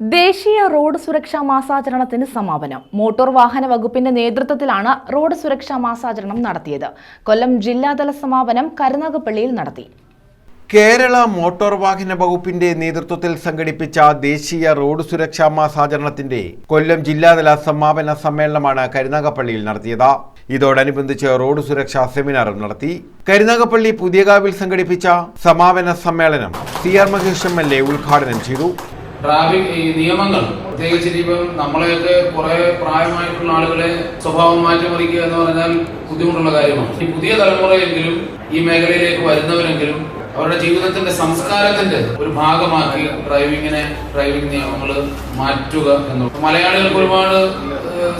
ദേശീയ റോഡ് സുരക്ഷാ മാസാചരണത്തിന് സമാപനം. മോട്ടോർ വാഹന വകുപ്പിന്റെ നേതൃത്വത്തിലാണ് റോഡ് സുരക്ഷാ മാസാചരണം നടത്തിയത്. കൊല്ലം ജില്ലാതല സമാപനം കരുനാഗപ്പള്ളിയിൽ നടത്തി. കേരള മോട്ടോർ വാഹന വകുപ്പിന്റെ നേതൃത്വത്തിൽ സംഘടിപ്പിച്ച ദേശീയ റോഡ് സുരക്ഷാ മാസാചരണത്തിന്റെ കൊല്ലം ജില്ലാതല സമാപന സമ്മേളനമാണ് കരുനാഗപ്പള്ളിയിൽ നടത്തിയത്. ഇതോടനുബന്ധിച്ച് റോഡ് സുരക്ഷാ സെമിനാറും നടത്തി. കരുനാഗപ്പള്ളി പുതിയകാവിൽ സംഘടിപ്പിച്ച സമാപന സമ്മേളനം C R Mahesh M L A ഉദ്ഘാടനം ചെയ്തു. ട്രാഫിക് ഈ നിയമങ്ങൾ. പ്രത്യേകിച്ച് ഇനിയിപ്പം നമ്മളെയൊക്കെ കുറെ പ്രായമായിട്ടുള്ള ആളുകളെ സ്വഭാവം മാറ്റിമറിക്കുക എന്ന് പറഞ്ഞാൽ ബുദ്ധിമുട്ടുള്ള കാര്യമാണ്. ഈ പുതിയ തലമുറയെങ്കിലും ഈ മേഖലയിലേക്ക് വരുന്നവരെങ്കിലും അവരുടെ ജീവിതത്തിന്റെ സംസ്കാരത്തിന്റെ ഒരു ഭാഗമാക്കി ഡ്രൈവിങ്ങിനെ ഡ്രൈവിംഗ് നിയമങ്ങൾ മാറ്റുക എന്ന് മലയാളികൾക്ക് ഒരുപാട്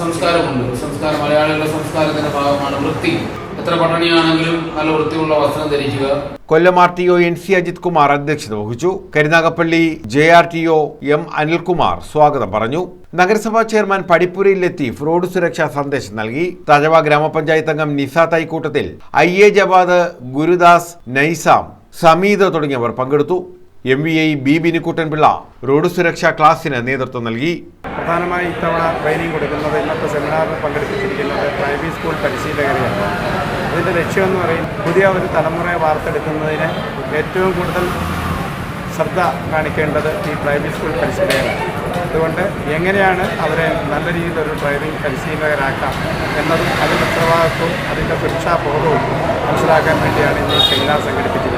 സംസ്കാരമുണ്ട്. സംസ്കാരം മലയാളികളുടെ സംസ്കാരത്തിന്റെ ഭാഗമാണ് വൃത്തി. എത്ര പട്ടണിയാണെങ്കിലും നല്ല വൃത്തിയുള്ള വസ്ത്രം ധരിക്കുക. Kollam R T O N C Ajith Kumar അധ്യക്ഷത വഹിച്ചു. Karunagappally J R T O M Anilkumar സ്വാഗതം പറഞ്ഞു. നഗരസഭാ ചെയർമാൻ പടിപ്പുരയിൽ ലത്തീഫ് റോഡ് സുരക്ഷാ സന്ദേശം നൽകി. തഴവ ഗ്രാമപഞ്ചായത്ത് അംഗം നിസ തൈക്കൂട്ടത്തിൽ ഐ എ ജവാദ് ഗുരുദാസ് നൈസാം സമീദ് തുടങ്ങിയവർ പങ്കെടുത്തു. M V I B Binikuttanpillai road സുരക്ഷാ ക്ലാസിന് നേതൃത്വം നൽകി. പ്രധാനമായി ഇത്തവണ ട്രെയിനിങ് കൊടുക്കുന്നത് ഇന്നത്തെ സെമിനാറിൽ പങ്കെടുപ്പിച്ചിരിക്കുന്നത് പ്രൈമറി സ്കൂൾ പരിശീലകരെയാണ്. അതിന്റെ ലക്ഷ്യമെന്ന് പറയും പുതിയ ഒരു തലമുറയെ വാർത്തെടുക്കുന്നതിന് ഏറ്റവും കൂടുതൽ ശ്രദ്ധ കാണിക്കേണ്ടത് ഈ പ്രൈമറി സ്കൂൾ പരിശീലകരാണ്. അതുകൊണ്ട് എങ്ങനെയാണ് അവരെ നല്ല രീതിയിൽ ഒരു ഡ്രൈവിംഗ് പരിശീലകരാക്കാം എന്നതും അതിന്റെ ഉത്തരവാദിത്വവും അതിന്റെ സുരക്ഷാബോധവും മനസ്സിലാക്കാൻ വേണ്ടിയാണ് ഇന്ന് സെമിനാർ സംഘടിപ്പിച്ചിരിക്കുന്നത്.